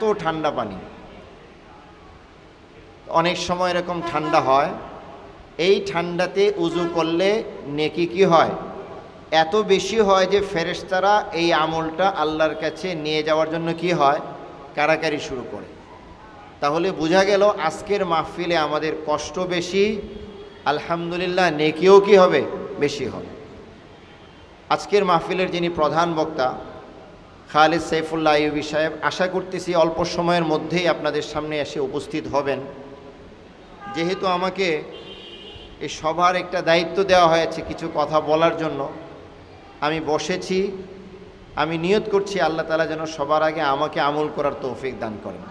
এত ঠান্ডা পানি। অনেক সময় এরকম ঠান্ডা হয়। এই ঠান্ডাতে উজু করলে নেকি কি হয়? এত বেশি হয় যে ফেরেশতারা এই আমলটা আল্লাহর কাছে নিয়ে যাওয়ার জন্য কি হয়? কারাকারি শুরু করে। তাহলে বোঝা গেল আজকের মাহফিলে আমাদের কষ্ট বেশি, আলহামদুলিল্লাহ নেকিও কি হবে? বেশি হবে। আজকের মাহফিলের যিনি প্রধান বক্তা খালিদ সাইফুল্লাহ আইয়ুবী সাহেব, আশা করতেছি অল্প সময়ের মধ্যেই আপনাদের সামনে এসে উপস্থিত হবেন। যেহেতু আমাকে এই সভার একটা দায়িত্ব দেওয়া হয়েছে কিছু কথা বলার জন্য, আমি বসেছি, আমি নিয়ত করছি আল্লাহ তালা যেন সবার আগে আমাকে আমল করার তৌফিক দান করেন।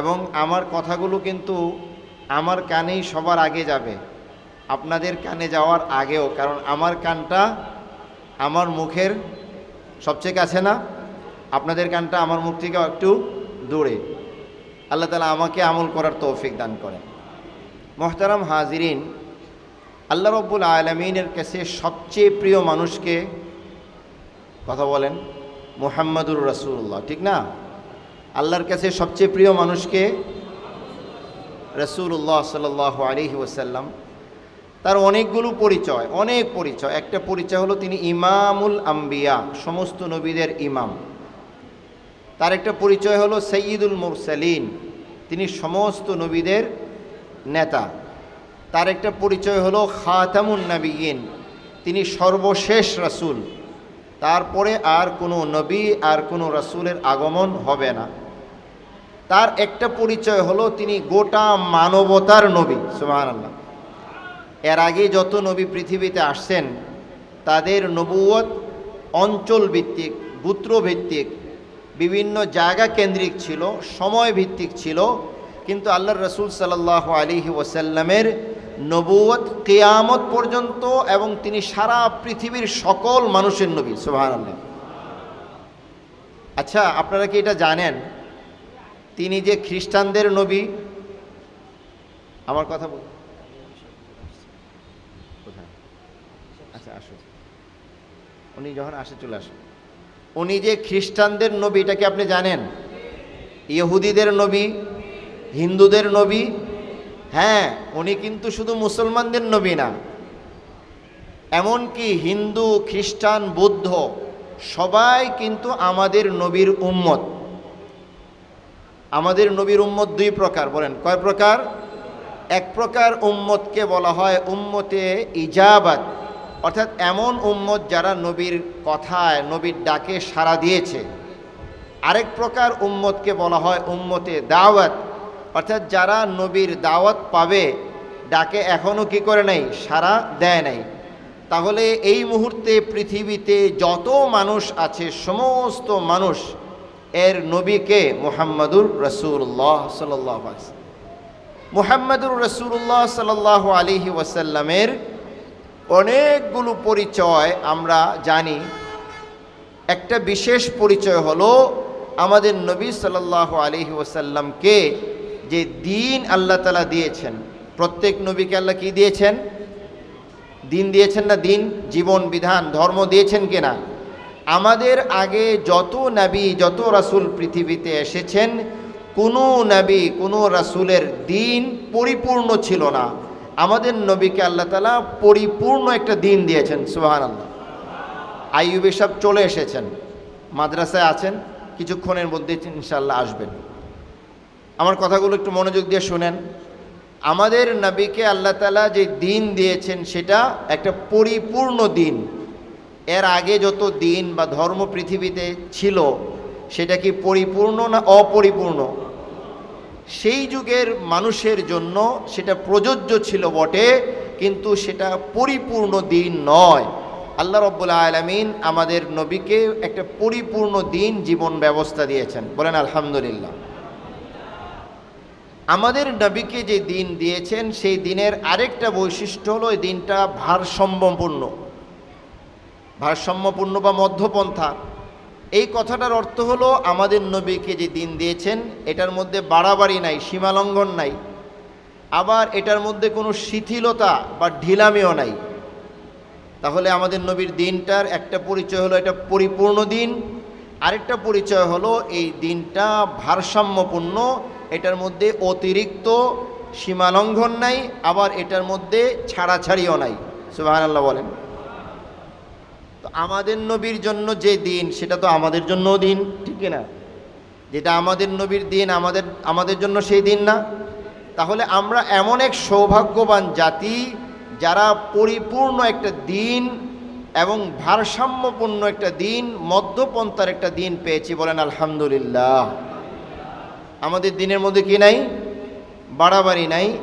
এবং আমার কথাগুলো কিন্তু আমার কানেই সবার আগে যাবে, আপনাদের কানে যাওয়ার আগেও, কারণ আমার কানটা আমার মুখের সবচেয়ে কাছে না, আপনাদের কানটা আমার মুখ থেকে একটু দূরে। আল্লাহ তালা আমাকে আমল করার তৌফিক দান করেন। মোহতারাম হাজিরিন, আল্লাহ রব্বুল আলমিনের কাছে সবচেয়ে প্রিয় মানুষকে কথা বলেন, মুহাম্মাদুর রসুল্লাহ ঠিক না? আল্লাহর কাছে সবচেয়ে প্রিয় মানুষকে রসুল্লাহ সাল আলহি ওসাল্লাম তার অনেকগুলো পরিচয়, অনেক পরিচয়। একটা পরিচয় হলো তিনি ইমামুল আম্বিয়া, সমস্ত নবীদের ইমাম। তার একটা পরিচয় হলো সঈদুল মুরসালিন, তিনি সমস্ত নবীদের নেতা। তার একটা পরিচয় হলো খাতামুন নবীন তিনি সর্বশেষ রাসূল। তারপরে আর কোনো নবী, আর কোনো রাসূলের আগমন হবে না। তার একটা পরিচয় হলো তিনি গোটা মানবতার নবী, সুবহানাল্লাহ। এর আগে যত নবী পৃথিবীতে আসছেন, তাদের নবুয়ত অঞ্চল ভিত্তিক ভিত্তিক বিভিন্ন জায়গা কেন্দ্রিক ছিল সময় ভিত্তিক ছিল, কিন্তু আল্লাহ রসুল সাল্লাহ আলিহি ওসাল্লামের নবুয়ত কেয়ামত পর্যন্ত এবং তিনি সারা পৃথিবীর সকল মানুষের নবী সুবাহ আল্লাহ আচ্ছা আপনারা কি এটা জানেন? তিনি যে খ্রিস্টানদের নবী, আমার কথা বল আচ্ছা আসো উনি যখন আসে চলে আসুন। উনি যে খ্রিস্টানদের নবী, এটা কি আপনি জানেন? ইহুদিদের নবী, হিন্দুদের নবী? হ্যাঁ উনি কিন্তু শুধু মুসলমানদের নবী না। এমনকি হিন্দু, খ্রিস্টান, বৌদ্ধ, সবাই কিন্তু আমাদের নবীর উম্মত। আমাদের নবীর উম্মত দুই প্রকার, বলেন। কয় প্রকার? এক প্রকার উম্মতকে বলা হয় উম্মতে ইজাবাত। অর্থাৎ এমন উম্মত যারা নবীর কথায়, নবীর ডাকে সাড়া দিয়েছে। আরেক প্রকার উম্মতকে বলা হয় উম্মতে দাওয়াত। অর্থাৎ যারা নবীর দাওয়াত পাবে, ডাকে এখনও কি করে নাই? সাড়া দেয় নাই। তাহলে এই মুহূর্তে পৃথিবীতে যত মানুষ আছে, সমস্ত মানুষ, এর নবীকে মোহাম্মদুর রসুল্লাহ সাল্লাহ মুহাম্মদুর রসুল্লাহ সাল্লাহ আলিহি ওয়াসাল্লামের অনেকগুলো পরিচয় আমরা জানি। একটা বিশেষ পরিচয় হলো আমাদের নবী সাল্লাহ আলহি ওসাল্লামকে যে দিন আল্লাহ তালা দিয়েছেন। প্রত্যেক নবীকে আল্লাহ কি দিয়েছেন? দিন দিয়েছেন না দিন, জীবন, বিধান, ধর্ম দিয়েছেন কিনা? আমাদের আগে যত নবী, যত রাসুল পৃথিবীতে এসেছেন, কোনো নবী, কোনো রাসুলের দিন পরিপূর্ণ ছিল না। আমাদের নবীকে আল্লাহ তালা পরিপূর্ণ একটা দিন দিয়েছেন সুহান আল্লাহ আইয়ুব সব চলে এসেছেন, মাদ্রাসায় আছেন, কিছুক্ষণের মধ্যে ইনশাল্লাহ আসবেন। আমার কথাগুলো একটু মনোযোগ দিয়ে শুনেন। আমাদের নবীকে আল্লাহ তালা যে দিন দিয়েছেন, সেটা একটা পরিপূর্ণ দিন। এর আগে যত দিন বা ধর্ম পৃথিবীতে ছিল, সেটা কি পরিপূর্ণ না অপরিপূর্ণ? সেই যুগের মানুষের জন্য সেটা প্রযোজ্য ছিল বটে, কিন্তু সেটা পরিপূর্ণ দিন নয়। আল্লাহ রব্বুল আলমিন আমাদের নবীকে একটা পরিপূর্ণ দিন জীবন ব্যবস্থা দিয়েছেন। বলেন, আলহামদুলিল্লাহ। আমাদের নবীকে যে দিন দিয়েছেন, সেই দিনের আরেকটা বৈশিষ্ট্য হলো এই দিনটা ভারসাম্যপূর্ণ। ভারসাম্যপূর্ণ বা মধ্যপন্থা। এই কথাটার অর্থ হলো আমাদের নবীকে যে দিন দিয়েছেন, এটার মধ্যে বাড়াবাড়ি নাই, সীমালঙ্ঘন নাই। আবার এটার মধ্যে কোনো শিথিলতা বা ঢিলামিও নাই। তাহলে আমাদের নবীর দিনটার একটা পরিচয় হলো এটা পরিপূর্ণ দিন। আরেকটা পরিচয় হলো এই দিনটা ভারসাম্যপূর্ণ, এটার মধ্যে অতিরিক্ত সীমালঙ্ঘন নাই, আবার এটার মধ্যে ছাড়াছাড়িও নাই। সুবাহ বলেন। আমাদের নবীর জন্য যে দিন, সেটা তো আমাদের জন্যও দিন, ঠিক না যেটা আমাদের নবীর দিন, আমাদের আমাদের জন্য সেই দিন না? তাহলে আমরা এমন এক সৌভাগ্যবান জাতি যারা পরিপূর্ণ একটা দিন এবং ভারসাম্যপূর্ণ একটা দিন, মধ্যপন্থার একটা দিন পেয়েছি বলেন আলহামদুলিল্লাহ। আমাদের দিনের মধ্যে কি নাই? বাড়াবাড়ি নাই।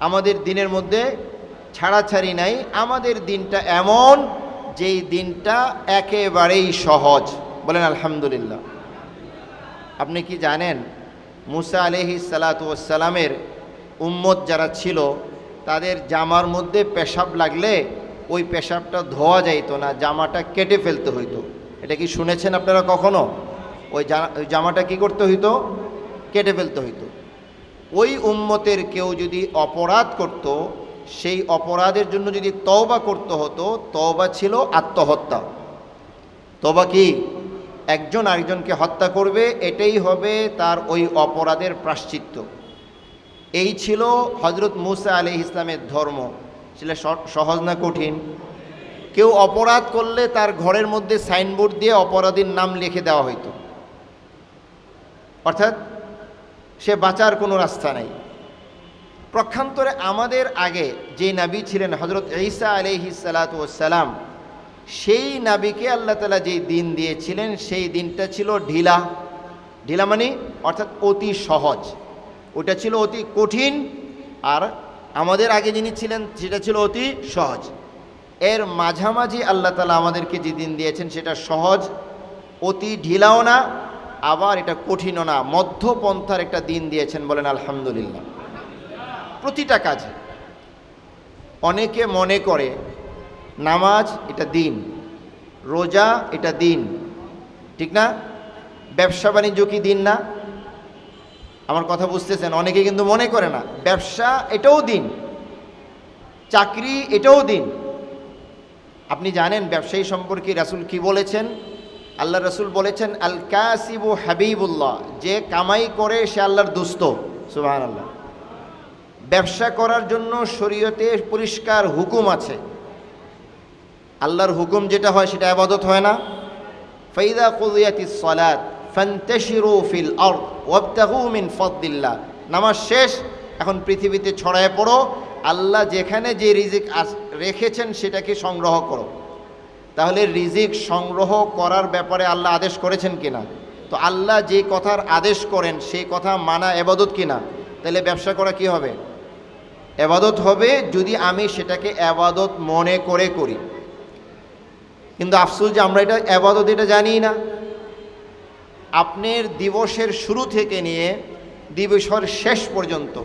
আমাদের দিনের মধ্যে ছাড়াছাড়ি নাই। আমাদের দিনটা এমন যেই দিনটা একেবারেই সহজ। বলেন আলহামদুলিল্লাহ। আপনি কি জানেন, মুসা আলহি সালাতামের উম্মত যারা ছিল, তাদের জামার মধ্যে পেশাব লাগলে ওই পেশাবটা ধোয়া যাইতো না, জামাটা কেটে ফেলতে হইতো। এটা কি শুনেছেন আপনারা কখনো? ওই জামাটা কি করতে হইতো? কেটে ফেলতে হইতো। ওই উম্মতের কেউ যদি অপরাধ করত সেই অপরাধের জন্য যদি তওবা করতে হতো, তওবা ছিল আত্মহত্যা। তবা কি? একজন আরেকজনকে হত্যা করবে, এটাই হবে তার ওই অপরাধের প্রাশ্চিত্য। এই ছিল হজরত মুসা আলি ইসলামের ধর্ম। স- সহজ না কঠিন? কেউ অপরাধ করলে তার ঘরের মধ্যে সাইনবোর্ড দিয়ে অপরাধীর নাম লিখে দেওয়া হইতো। অর্থাৎ সে বাঁচার কোনো রাস্তা নাই। প্রক্ষান্তরে আমাদের আগে যে নাবী ছিলেন হজরত ঈসা আলহি সালাতাম সেই নাবিকে আল্লাহ তালা যেই দিন দিয়েছিলেন, সেই দিনটা ছিল ঢিলা। ঢিলা মানে অর্থাৎ অতি সহজ। ওটা ছিল অতি কঠিন আর আমাদের আগে যিনি ছিলেন, সেটা ছিল অতি সহজ। এর মাঝামাঝি আল্লাহ তালা আমাদেরকে যে দিন দিয়েছেন, সেটা সহজ, অতি ঢিলাও না, আবার এটা কঠিনও না। মধ্যপন্থার একটা দিন দিয়েছেন বলেন আলহামদুলিল্লাহ। প্রতিটা কাজে। অনেকে মনে করে, নামাজ এটা দিন, রোজা এটা দিন, ঠিক না? ব্যবসা বাণিজ্য কি দিন না? আমার কথা বুঝতেছেন? অনেকে কিন্তু মনে করে না, ব্যবসা এটাও দিন, চাকরি এটাও দিন। আপনি জানেন ব্যবসায়ী সম্পর্কে রাসুল কি বলেছেন? আল্লাহ রসুল বলেছেন আল কাসিবু হাবিবুল্লাহ, যে কামাই করে সে আল্লাহর দুস্ত। সুবাহ আল্লাহ ব্যবসা করার জন্য শরীয়তে পরিষ্কার হুকুম আছে। আল্লাহর হুকুম যেটা হয় সেটা আবাদত হয় না। ফাইদা কুদিয়াতি সলাত ফান্তাশিরু ফিল আরদ ওয়াবতাগু মিন ফাদলিল্লাহ। নামাজ শেষ, এখন পৃথিবীতে ছড়ায় পড়ো। আল্লাহ যেখানে যে রিজিক রেখেছেন সেটাকে সংগ্রহ করো। তাহলে রিজিক সংগ্রহ করার ব্যাপারে আল্লাহ আদেশ করেছেন কিনা? তো আল্লাহ যে কথার আদেশ করেন, সেই কথা মানা এবাদত কিনা? তাহলে ব্যবসা করা কি হবে? এবাদত হবে যদি আমি সেটাকে এবাদত মনে করে করি। কিন্তু আফসোস যে আমরা এটা এবাদত, এটা জানি না। আপনার দিবসের শুরু থেকে নিয়ে দিবসের শেষ পর্যন্ত,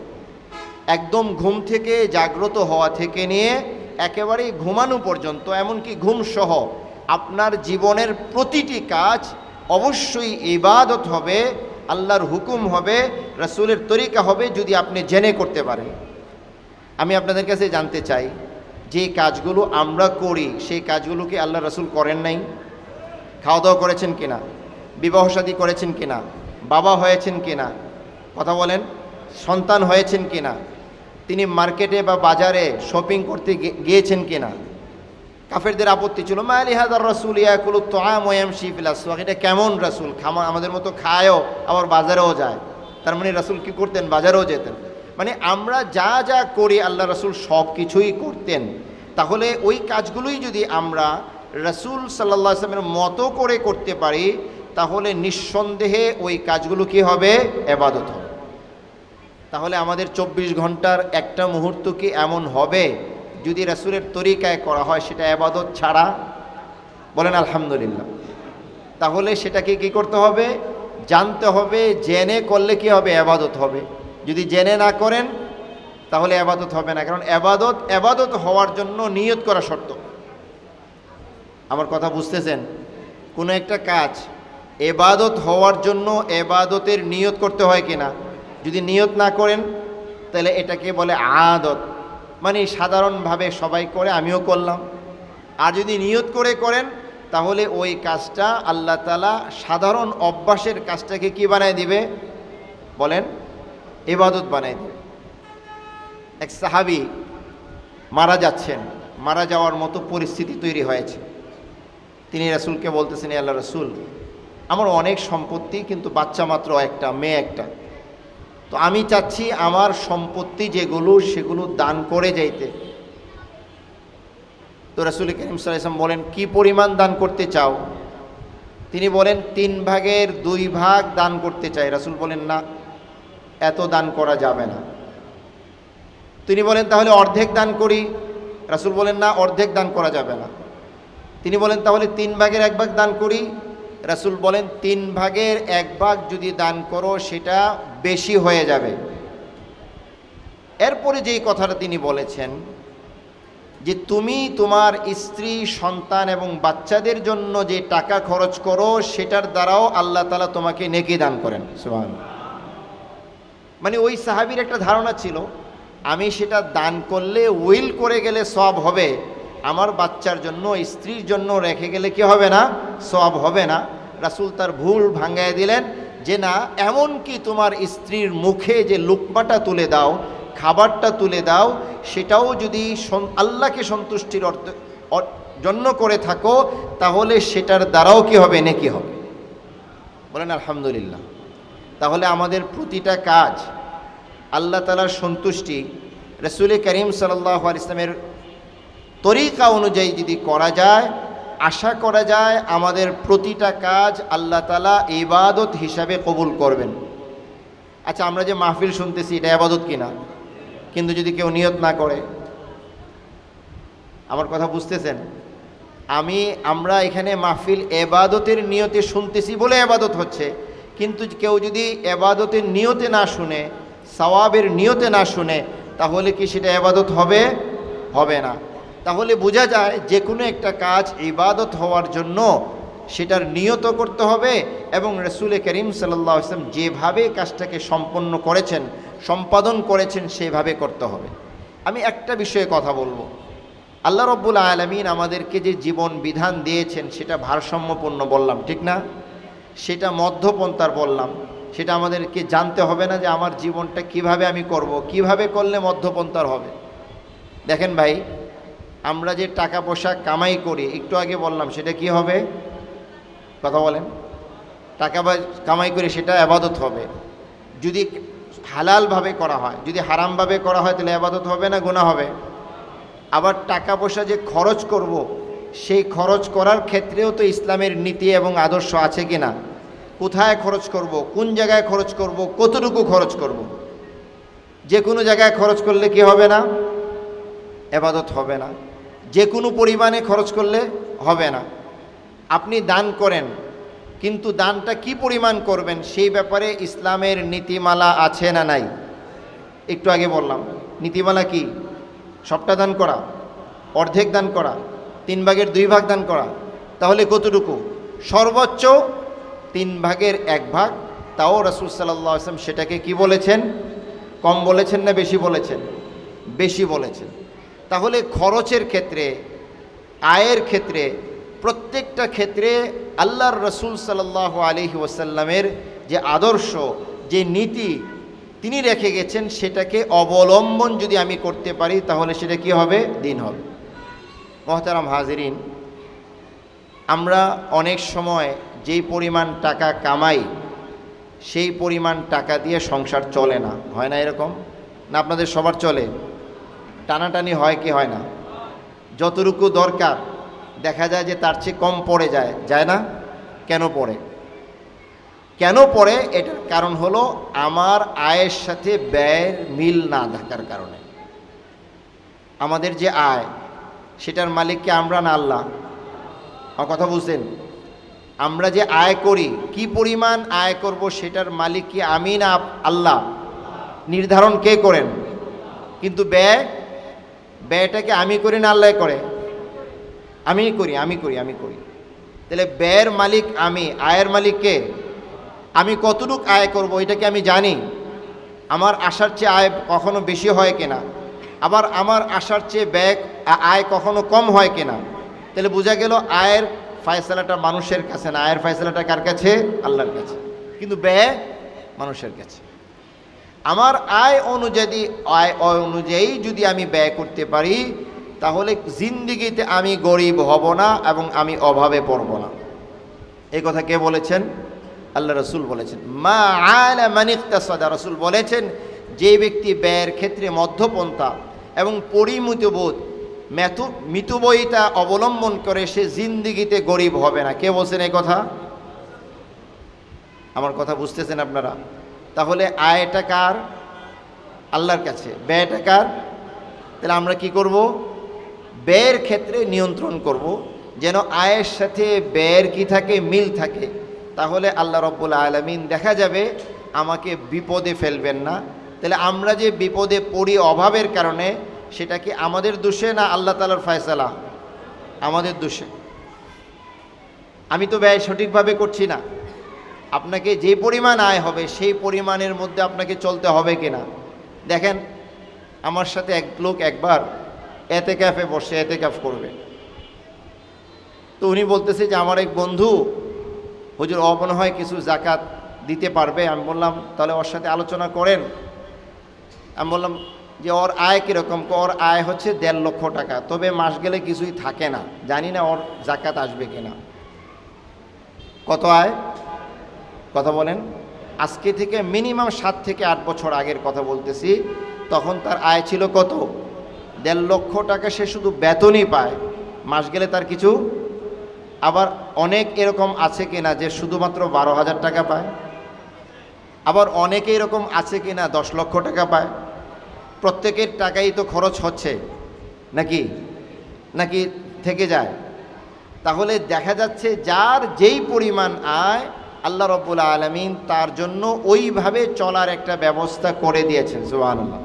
একদম ঘুম থেকে জাগ্রত হওয়া থেকে নিয়ে একেবারেই ঘুমানো পর্যন্ত, এমনকি ঘুম সহ আপনার জীবনের প্রতিটি কাজ অবশ্যই ইবাদত হবে, আল্লাহর হুকুম হবে, রাসূলের তরিকা হবে যদি আপনি জেনে করতে পারেন। আমি আপনাদের কাছে জানতে চাই, যে কাজগুলো আমরা করি, সেই কাজগুলো কি আল্লাহ রসুল করেন নাই? খাওয়া দাওয়া করেছেন কিনা? বিবাহ শাদী করেছেন কিনা? বাবা হয়েছেন কিনা? কথা বলেন, সন্তান হয়েছেন কিনা? তিনি মার্কেটে বা বাজারে শপিং করতে গিয়েছেন কিনা? কাফেরদের আপত্তি ছিল মায়ালি হাজার রসুল ইয়াকুলু তোয়াম শিফিলাস এটা কেমন রাসুল? খামা, আমাদের মতো খায়ও, আবার বাজারেও যায়। তার মানে রাসুল কি করতেন? বাজারেও যেতেন। মানে আমরা যা যা করি আল্লাহ রসুল সব কিছুই করতেন, তাহলে ওই কাজগুলোই যদি আমরা রসুল সাল্লাহ আসলামের মতো করে করতে পারি, তাহলে নিঃসন্দেহে ওই কাজগুলো কি হবে? এবাদত হবে। তাহলে আমাদের চব্বিশ ঘণ্টার একটা মুহূর্ত কি এমন হবে যদি রাসূলের তরিকায় করা হয় সেটা আবাদত ছাড়া? বলেন আলহামদুলিল্লাহ। তাহলে সেটাকে কি করতে হবে? জানতে হবে, জেনে করলে কি হবে? আবাদত হবে। যদি জেনে না করেন, তাহলে আবাদত হবে না। কারণ আবাদত আবাদত হওয়ার জন্য নিয়ত করা শর্ত। আমার কথা বুঝতেছেন? কোনো একটা কাজ এবাদত হওয়ার জন্য এবাদতের নিয়ত করতে হয় কিনা? যদি নিয়ত না করেন, তাহলে এটাকে বলে আদত। মানে সাধারণভাবে সবাই করে, আমিও করলাম। আর যদি নিয়ত করে করেন, তাহলে ওই কাজটা আল্লাহ তালা সাধারণ অভ্যাসের কাজটাকে কি বানায় দিবে? বলেন ইবাদত বানায় দিবে এক সাহাবি মারা যাচ্ছেন। মারা যাওয়ার মতো পরিস্থিতি তৈরি হয়েছে। তিনি রাসূলকে বলতেছেন, "এ আল্লাহ রসুল, আমার অনেক সম্পত্তি, কিন্তু বাচ্চা মাত্র একটা, মেয়ে একটা। তো আমি চাচ্ছি আমার সম্পত্তি যেগুলো, সেগুলো দান করে যাইতে। তো রাসুল করিম সাল্লাম বলেন, কি পরিমাণ দান করতে চাও? তিনি বলেন, তিন ভাগের দুই ভাগ দান করতে চাই। রাসুল বলেন, না। এত দান করা যাবে না। তিনি বলেন, তাহলে অর্ধেক দান করি। রাসুল বলেন, না, অর্ধেক দান করা যাবে না। তিনি বলেন, তাহলে তিন ভাগের এক ভাগ দান করি। রাসুল বলেন, তিন ভাগের এক ভাগ যদি দান করো, সেটা বেশি হয়ে যাবে। এরপরে যেই কথাটা তিনি বলেছেন, যে তুমি তোমার স্ত্রী, সন্তান এবং বাচ্চাদের জন্য যে টাকা খরচ করো, সেটার দ্বারাও আল্লাহ তালা তোমাকে নেকি দান করেন। সুবহান মানে ওই সাহাবির একটা ধারণা ছিল, আমি সেটা দান করলে, উইল করে গেলে সব হবে, আমার বাচ্চার জন্য, স্ত্রীর জন্য রেখে গেলে কি হবে না? সব হবে না। রাসুল তার ভুল ভাঙ্গায় দিলেন যে, না এমন কি তোমার স্ত্রীর মুখে যে লুকমাটা তুলে দাও, খাবারটা তুলে দাও, সেটাও যদি আল্লাহকে সন্তুষ্টির অর্থ জন্য করে থাকো, তাহলে সেটার দ্বারাও কি হবে? নাকি হবে? বলেন, আলহামদুলিল্লাহ। তাহলে আমাদের প্রতিটা কাজ আল্লাহ তালার সন্তুষ্টি, রসুল করিম সাল্লাহ ইসলামের তরিকা অনুযায়ী যদি করা যায়, আশা করা যায় আমাদের প্রতিটা কাজ আল্লাহ তালা ইবাদত হিসাবে কবুল করবেন। আচ্ছা আমরা যে মাহফিল শুনতেছি এটা আবাদত কিনা? কিন্তু যদি কেউ নিয়ত না করে, আমার কথা বুঝতেছেন? আমি, আমরা এখানে মাহফিল এবাদতের নিয়তে শুনতেছি বলে এবাদত হচ্ছে। কিন্তু কেউ যদি এবাদতের নিয়তে না শুনে, সওয়াবের নিয়তে না শুনে, তাহলে কি সেটা এবাদত হবে? হবে না। তাহলে বোঝা যায় যে কোনো একটা কাজ ইবাদত হওয়ার জন্য সেটার নিয়ত করতে হবে এবং রসুল করিম সাল্লাহ আসলাম যেভাবে কাজটাকে সম্পন্ন করেছেন, সম্পাদন করেছেন, সেভাবে করতে হবে। আমি একটা বিষয়ে কথা বলব। আল্লাহ রব্বুল আলমিন আমাদেরকে যে জীবন বিধান দিয়েছেন, সেটা ভারসাম্যপূর্ণ বললাম, ঠিক না? সেটা মধ্যপন্থার বললাম। সেটা আমাদেরকে জানতে হবে না যে আমার জীবনটা কীভাবে আমি করব, কীভাবে করলে মধ্যপন্থার হবে। দেখেন ভাই, আমরা যে টাকা পয়সা কামাই করি, একটু আগে বললাম, সেটা কি হবে? কথা বলেন। টাকা কামাই করে সেটা আবাদত হবে। যদি হালালভাবে করা হয়, যদি হারামভাবে করা হয়, তাহলে আবাদত হবে না গুণা হবে? আবার টাকা পয়সা যে খরচ করব সেই খরচ করার ক্ষেত্রেও তো ইসলামের নীতি এবং আদর্শ আছে কি না? কোথায় খরচ করব? কোন জায়গায় খরচ করব? কতটুকু খরচ করব? যে কোনো জায়গায় খরচ করলে কি হবে না? এবাদত হবে না। যে কোনো পরিমাণে খরচ করলে হবে না। আপনি দান করেন, কিন্তু দানটা কি পরিমাণ করবেন সেই ব্যাপারে ইসলামের নীতিমালা আছে না নাই? একটু আগে বললাম, নীতিমালা কি? সবটা দান করা, অর্ধেক দান করা তিন ভাগের দুই ভাগ দান করা। তাহলে কতটুকু? সর্বোচ্চ তিন ভাগের এক ভাগ। তাও রাসুল সাল্লাহ আসলাম সেটাকে কি বলেছেন? কম বলেছেন না বেশি বলেছেন? বেশি বলেছেন। তাহলে খরচের ক্ষেত্রে, আয়ের ক্ষেত্রে, প্রত্যেকটা ক্ষেত্রে আল্লাহর রসুল সাল্লাহ আলহি ওয়াসাল্লামের যে আদর্শ, যে নীতি তিনি রেখে গেছেন, সেটাকে অবলম্বন যদি আমি করতে পারি, তাহলে সেটা কি হবে? দিন হবে। মহতারাম হাজিরিন, আমরা অনেক সময় যেই পরিমাণ টাকা কামাই, সেই পরিমাণ টাকা দিয়ে সংসার চলে না। হয় না এরকম? না আপনাদের সবার চলে? টানাটানি হয় কি হয় না? যতটুকু দরকার, দেখা যায় যে তার চেয়ে কম পড়ে যায়। যায় না? কেন পড়ে? কেন পড়ে? এটার কারণ হলো আমার আয়ের সাথে ব্যয়ের মিল না থাকার কারণে। আমাদের যে আয় সেটার মালিককে আমরা না আল্লাহ। আমার কথা বুঝছেন আমরা যে আয় করি, কি পরিমাণ আয় করব সেটার মালিক কি আমি না আল্লাহ? নির্ধারণ কে করেন? কিন্তু ব্যয়, ব্যয়টাকে আমি করি না আল্লাহ করে? আমি করি আমি করি আমি করি। তাহলে ব্যয়ের মালিক আমি, আয়ের মালিক কে? আমি কতটুক আয় করব এটাকে আমি জানি? আমার আশার চেয়ে আয় কখনো বেশি হয় কিনা? আবার আমার আসার চেয়ে ব্যয় আয় কখনো কম হয় কিনা? তাহলে বোঝা গেল আয়ের ফায়সালাটা মানুষের কাছে না। আয়ের ফায়সালাটা কার কাছে? আল্লাহর কাছে। কিন্তু ব্যয় মানুষের কাছে। আমার আয় অনুযায়ী, আয় অয় অনুযায়ী যদি আমি ব্যয় করতে পারি, তাহলে জিন্দিগিতে আমি গরিব হব না এবং আমি অভাবে পড়ব না। এই কথা কে বলেছেন? আল্লাহ রসুল বলেছেন, মা আলা মানিকতাসাদা রসুল বলেছেন, যে ব্যক্তি ব্যয়ের ক্ষেত্রে মধ্যপন্থা এবং পরিমিতবোধ, মেথু মিতুবইতা অবলম্বন করে সে জিন্দিগিতে গরিব হবে না। কে বলছেন এই কথা? আমার কথা বুঝতেছেন আপনারা? তাহলে আয়টা কার? আল্লাহর কাছে। ব্যয়টা কার? তাহলে আমরা কি করব? ব্যয়ের ক্ষেত্রে নিয়ন্ত্রণ করব। যেন আয়ের সাথে ব্যয়ের কি থাকে, মিল থাকে। তাহলে আল্লাহ রব্বুল আলমিন দেখা যাবে, আমাকে বিপদে ফেলবেন না। তাহলে আমরা যে বিপদে পড়ি অভাবের কারণে, সেটা কি আমাদের দোষে না আল্লাহ তালার ফয়সালা? আমাদের দোষে। আমি তো ব্যয় সঠিকভাবে করছি না। আপনাকে যে পরিমাণ আয় হবে, সেই পরিমাণের মধ্যে আপনাকে চলতে হবে কিনা? দেখেন, আমার সাথে এক লোক একবার এতে ক্যাফে বসে এতে ক্যাফ করবে। তো উনি বলতেছে যে, আমার এক বন্ধু, হুজুর অমনে হয় কিছু জাকাত দিতে পারবে? আমি বললাম, তাহলে ওর সাথে আলোচনা করেন। আমি বললাম যে ওর আয় কীরকম? ওর আয় হচ্ছে দেড় লক্ষ টাকা। তবে মাস গেলে কিছুই থাকে না। জানি না ওর জাকাত আসবে কিনা। কত আয়? কথা বলেন। আজকে থেকে মিনিমাম সাত থেকে আট বছর আগের কথা বলতেছি। তখন তার আয় ছিল কত? দেড় লক্ষ টাকা সে শুধু বেতনই পায়। মাস গেলে তার কিছু? আবার অনেক এরকম আছে কিনা যে শুধুমাত্র বারো হাজার টাকা পায়? আবার অনেকে এরকম আছে কিনা দশ লক্ষ টাকা পায়? প্রত্যেকের টাকাই তো খরচ হচ্ছে, নাকি? নাকি থেকে যায়? তাহলে দেখা যাচ্ছে যার যেই পরিমাণ আয় আল্লাহ রব্বুল আলমিন তার জন্য ওইভাবে চলার একটা ব্যবস্থা করে দিয়েছেন, সুবহানাল্লাহ।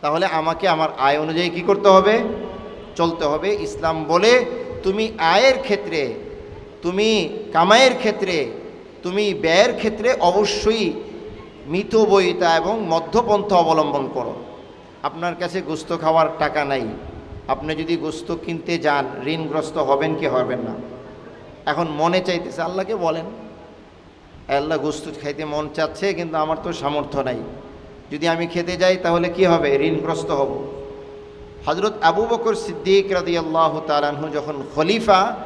তাহলে আমাকে আমার আয় অনুযায়ী কি করতে হবে? চলতে হবে। ইসলাম বলে তুমি আয়ের ক্ষেত্রে, তুমি কামাইয়ের ক্ষেত্রে, তুমি ব্যয়ের ক্ষেত্রে অবশ্যই মিতবয়িতা এবং মধ্যপন্থা অবলম্বন করো। আপনার কাছে গোস্ত খাওয়ার টাকা নাই। আপনি যদি গোস্ত কিনতে যান, ঋণগ্রস্ত হবেন কি হবেন না? এখন মনে চাইতেছে, আল্লাহকে বলেন আল্লাহ, গোস্ত খাইতে মন চাচ্ছে, কিন্তু আমার তো সামর্থ্য নাই। যদি আমি খেতে যাই, তাহলে কি হবে? ঋণগ্রস্ত হব। হজরত আবু বকর সিদ্দিক রাদি আল্লাহ তালাহু যখন খলিফা,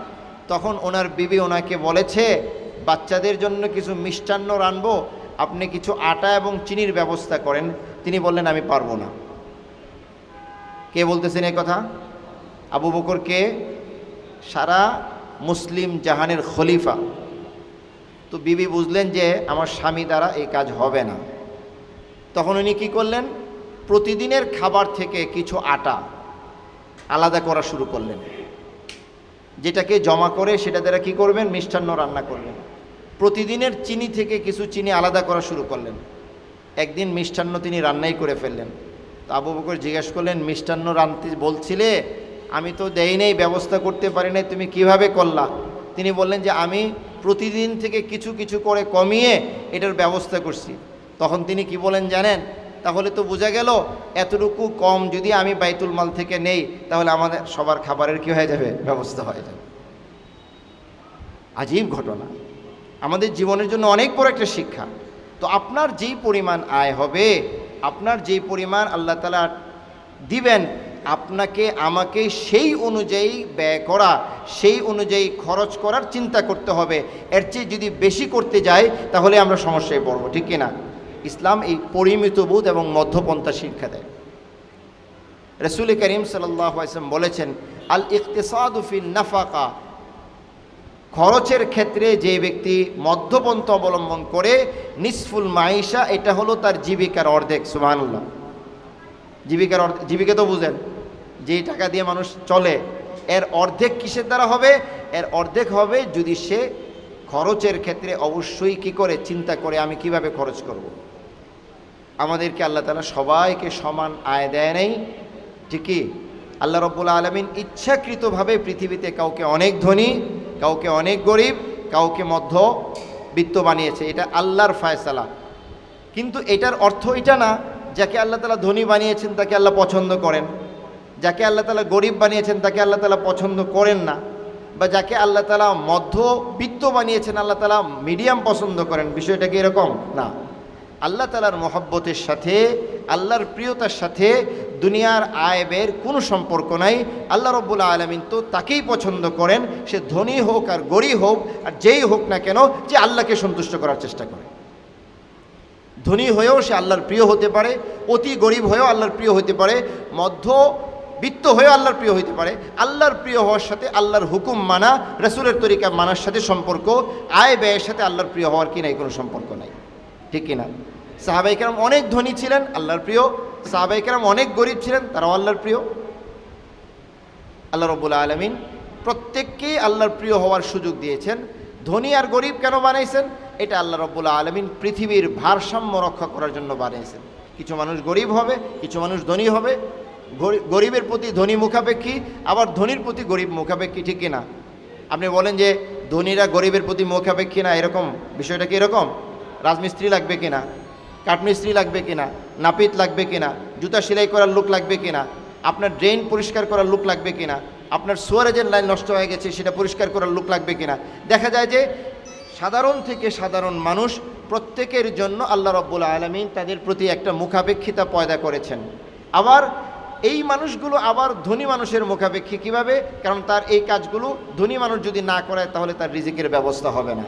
তখন ওনার বিবি ওনাকে বলেছে, বাচ্চাদের জন্য কিছু মিষ্টান্ন রানবো আপনি কিছু আটা এবং চিনির ব্যবস্থা করেন, তিনি বললেন, আমি পারব না। কে বলতেছেন এই কথা? আবু বকর কে? সারা মুসলিম জাহানের খলিফা। তো বিবি বুঝলেন যে আমার স্বামী দ্বারা এই কাজ হবে না। তখন উনি কী করলেন? প্রতিদিনের খাবার থেকে কিছু আটা আলাদা করা শুরু করলেন। যেটাকে জমা করে সেটা দ্বারা কী করবেন? মিষ্টান্ন রান্না করবেন। প্রতিদিনের চিনি থেকে কিছু চিনি আলাদা করা শুরু করলেন। একদিন মিষ্টান্ন তিনি রান্নাই করে ফেললেন। তো আবু বকর জিজ্ঞেস করলেন, মিষ্টান্ন রানতে বলছিলে? আমি তো দেই নেই ব্যবস্থা করতে পারি নাই, তুমি কীভাবে করলা? তিনি বললেন যে, আমি প্রতিদিন থেকে কিছু কিছু করে কমিয়ে এটার ব্যবস্থা করছি। তখন তিনি কি বলেন জানেন? তাহলে তো বোঝা গেল, এতটুকু কম যদি আমি বাইতুল মাল থেকে নেই, তাহলে আমাদের সবার খাবারের কি হয়ে যাবে? ব্যবস্থা হয়ে যাবে। আজীব ঘটনা। আমাদের জীবনের জন্য অনেক বড় একটা শিক্ষা। তো আপনার যেই পরিমাণ আয় হবে, আপনার যেই পরিমাণ আল্লাহ তালা দিবেন, আপনাকে, আমাকে সেই অনুযায়ী ব্যয় করা, সেই অনুযায়ী খরচ করার চিন্তা করতে হবে। এর চেয়ে যদি বেশি করতে যাই, তাহলে আমরা সমস্যায় পড়ব, ঠিক কিনা ইসলাম এই পরিমিত বোধ এবং মধ্যপন্থা শিক্ষা দেয়। রসুল করিম সাল্লাম বলেছেন আল ইকতেসাদুফিন নাফাকা খরচের ক্ষেত্রে যে ব্যক্তি মধ্যপন্থ অবলম্বন করে, নিসফুল মাইশা, এটা হলো তার জীবিকার অর্ধেক সুবাহান্লাহ জীবিকার অর্ধেক জীবিকা তো বুঝেন, যেই টাকা দিয়ে মানুষ চলে, এর অর্ধেক কিসের দ্বারা হবে? এর অর্ধেক হবে যদি সে খরচের ক্ষেত্রে অবশ্যই কি করে? চিন্তা করে আমি কীভাবে খরচ করব। আমাদেরকে আল্লাহ তালা সবাইকে সমান আয় দেয় নেই, ঠিকই? আল্লাহ রব্বুল আলমিন ইচ্ছাকৃতভাবে পৃথিবীতে কাউকে অনেক ধনী কাউকে অনেক গরিব, কাউকে মধ্য বিত্ত বানিয়েছে, এটা আল্লাহর ফায়সালা। কিন্তু এটার অর্থ এটা না, যাকে আল্লাহ তালা ধনী বানিয়েছেন তাকে আল্লাহ পছন্দ করেন। যাকে আল্লাহ তালা গরিব বানিয়েছেন তাকে আল্লাহ তালা পছন্দ করেন না। বা যাকে আল্লাহ তালা মধ্যবিত্ত বানিয়েছেন আল্লাহ তালা মিডিয়াম পছন্দ করেন, বিষয়টা কি এরকম? না। আল্লাহ তালার মহব্বতের সাথে আল্লাহর প্রিয়তার সাথে দুনিয়ার আয় ব্যয়ের কোনো সম্পর্ক নাই। আল্লাহ রব্বুল আলমিন তো তাকেই পছন্দ করেন। সে ধনী হোক আর গরিব হোক আর যেই হোক না কেন, যে আল্লাহকে সন্তুষ্ট করার চেষ্টা করে। ধনী হয়েও সে আল্লাহর প্রিয় হতে পারে, অতি গরিব হয়েও আল্লাহর প্রিয় হতে পারে মধ্য বিত্ত হয়েও আল্লাহর প্রিয় হতে পারে। আল্লাহর প্রিয় হওয়ার সাথে আল্লাহর হুকুম মানা, রসুলের তরিকা মানার সাথে সম্পর্ক, আয় ব্যয়ের সাথে আল্লাহর প্রিয় হওয়ার কি নাই? কোনো সম্পর্ক নাই। ঠিক কিনা? সাহাবাইকার অনেক ধনী ছিলেন, আল্লাহর প্রিয়। সাহাবাইকার অনেক গরিব ছিলেন, তারাও আল্লাহর প্রিয়। আল্লাহ রবুল্লা আলমিন প্রত্যেককেই আল্লাহর প্রিয় হওয়ার সুযোগ দিয়েছেন। ধনী আর গরিব কেন বানাইছেন? এটা আল্লাহ রব্বুল্লা আলমিন পৃথিবীর ভারসাম্য রক্ষা করার জন্য বানিয়েছেন। কিছু মানুষ গরিব হবে, কিছু মানুষ ধনী হবে। গরি- গরিবের প্রতি ধনী মুখাপেক্ষী, আবার ধনীর প্রতি গরিব মুখাপেক্ষী ঠিক কিনা? আপনি বলেন যে ধনীরা গরিবের প্রতি মুখাপেক্ষী না, এরকম? বিষয়টা কি এরকম? রাজমিস্ত্রি লাগবে কিনা? কাঠমিস্ত্রি লাগবে কিনা, নাপিত লাগবে কিনা, জুতা সেলাই করার লোক লাগবে কিনা, আপনার ড্রেন পরিষ্কার করার লোক লাগবে কিনা, আপনার সোয়ারেজের লাইন নষ্ট হয়ে গেছে সেটা পরিষ্কার করার লোক লাগবে কিনা। দেখা যায় যে সাধারণ থেকে সাধারণ মানুষ প্রত্যেকের জন্য আল্লাহ রব্বুল আলমিন তাদের প্রতি একটা মুখাপেক্ষিতা পয়দা করেছেন। আবার এই মানুষগুলো আবার ধনী মানুষের মুখাপেক্ষী কীভাবে? কারণ তার এই কাজগুলো ধনী মানুষ যদি না করে তাহলে তার রিজিকের ব্যবস্থা হবে না।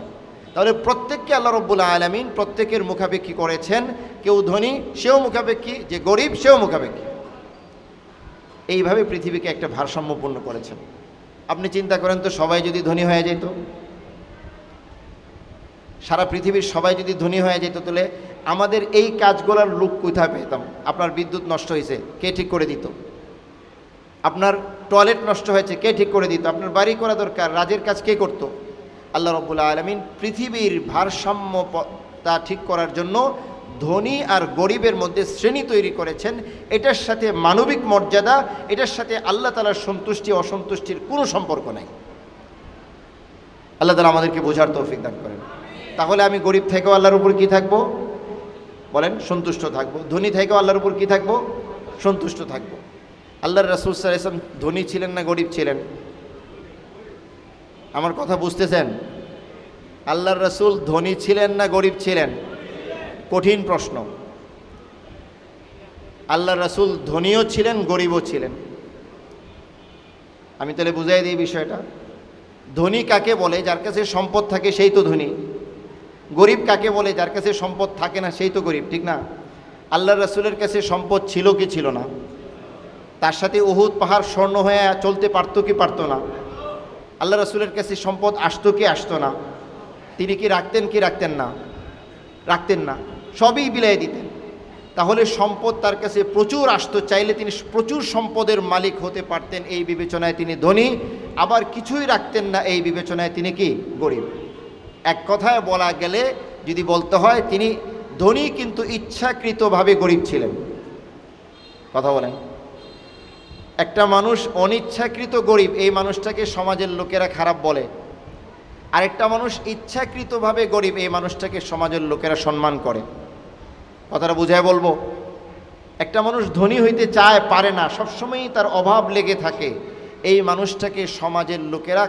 তাহলে প্রত্যেককে আল্লাহ রব্বুল আলমিন প্রত্যেকের মুখাপেক্ষী করেছেন। কেউ ধনী, সেও মুখাপেক্ষী, যে গরিব, সেও মুখাপেক্ষী। এইভাবে পৃথিবীকে একটা ভারসাম্যপূর্ণ করেছেন। আপনি চিন্তা করেন তো সবাই যদি ধনী হয়ে যেত? সারা পৃথিবীর সবাই যদি ধনী হয়ে যেত, তাহলে আমাদের এই কাজগুলোর লুক কোথায় পেতাম? আপনার বিদ্যুৎ নষ্ট হয়েছে, কে ঠিক করে দিত? আপনার টয়লেট নষ্ট হয়েছে, কে ঠিক করে দিত? আপনার বাড়ি করা দরকার, রাজের কাজ কে করতো? আল্লাহ রব্বুল আলমিন পৃথিবীর ভারসাম্য তা ঠিক করার জন্য ধনী আর গরিবের মধ্যে শ্রেণি তৈরি করেছেন। এটার সাথে মানবিক মর্যাদা, এটার সাথে আল্লাহ তালার সন্তুষ্টি, অসন্তুষ্টির কোনো সম্পর্ক নাই। আল্লাহ তালা আমাদেরকে বোঝার তৌফিক দান করেন। তাহলে আমি গরিব থেকেও আল্লাহর উপর কি থাকব? বলেন, সন্তুষ্ট থাকব। ধনী থেকেও আল্লাহর উপর কি থাকব? সন্তুষ্ট থাকব। আল্লাহর রাসুল সাল্লাম ধনী ছিলেন না গরিব ছিলেন? আমার কথা বুঝতেছেন? আল্লাহর রাসূল ধনী ছিলেন না গরিব ছিলেন? কঠিন প্রশ্ন। আল্লাহ রাসূল ধনীও ছিলেন, গরিবও ছিলেন। আমি তাহলে বুঝাই দিই বিষয়টা। ধনী কাকে বলে? যার কাছে সম্পদ থাকে সেই তো ধনী। গরিব কাকে বলে? যার কাছে সম্পদ থাকে না সেই তো গরিব, ঠিক না? আল্লাহ রাসূলের কাছে সম্পদ ছিল কি ছিল না? তার সাথে উহুদ পাহাড় স্বর্ণ হয়ে চলতে পারতো কি পারতো না? আল্লাহ রসুলের কাছে সম্পদ আসতো কি আসতো না? তিনি কি রাখতেন কি রাখতেন না? রাখতেন না। সবই বিলাই দিতেন। তাহলে সম্পদ তার কাছে প্রচুর আসতো, চাইলে তিনি প্রচুর সম্পদের মালিক হতে পারতেন এই বিবেচনায় তিনি ধনী, আবার কিছুই রাখতেন না এই বিবেচনায় তিনি কি? গরিব। এক কথায় বলা গেলে যদি বলতে হয়, তিনি ধনী কিন্তু ইচ্ছাকৃতভাবে গরিব ছিলেন। কথা বলেন। একটা মানুষ অনিচ্ছাকৃত গরিব, এই মানুষটাকে সমাজের লোকেরা খারাপ বলে। আরেকটা মানুষ ইচ্ছাকৃতভাবে গরিব, এই মানুষটাকে সমাজের লোকেরা সম্মান করে। কথাটা বুঝায় বলব, একটা মানুষ ধনী হইতে চায়, পারে না, সবসময়ই তার অভাব লেগে থাকে। এই মানুষটাকে সমাজের লোকেরা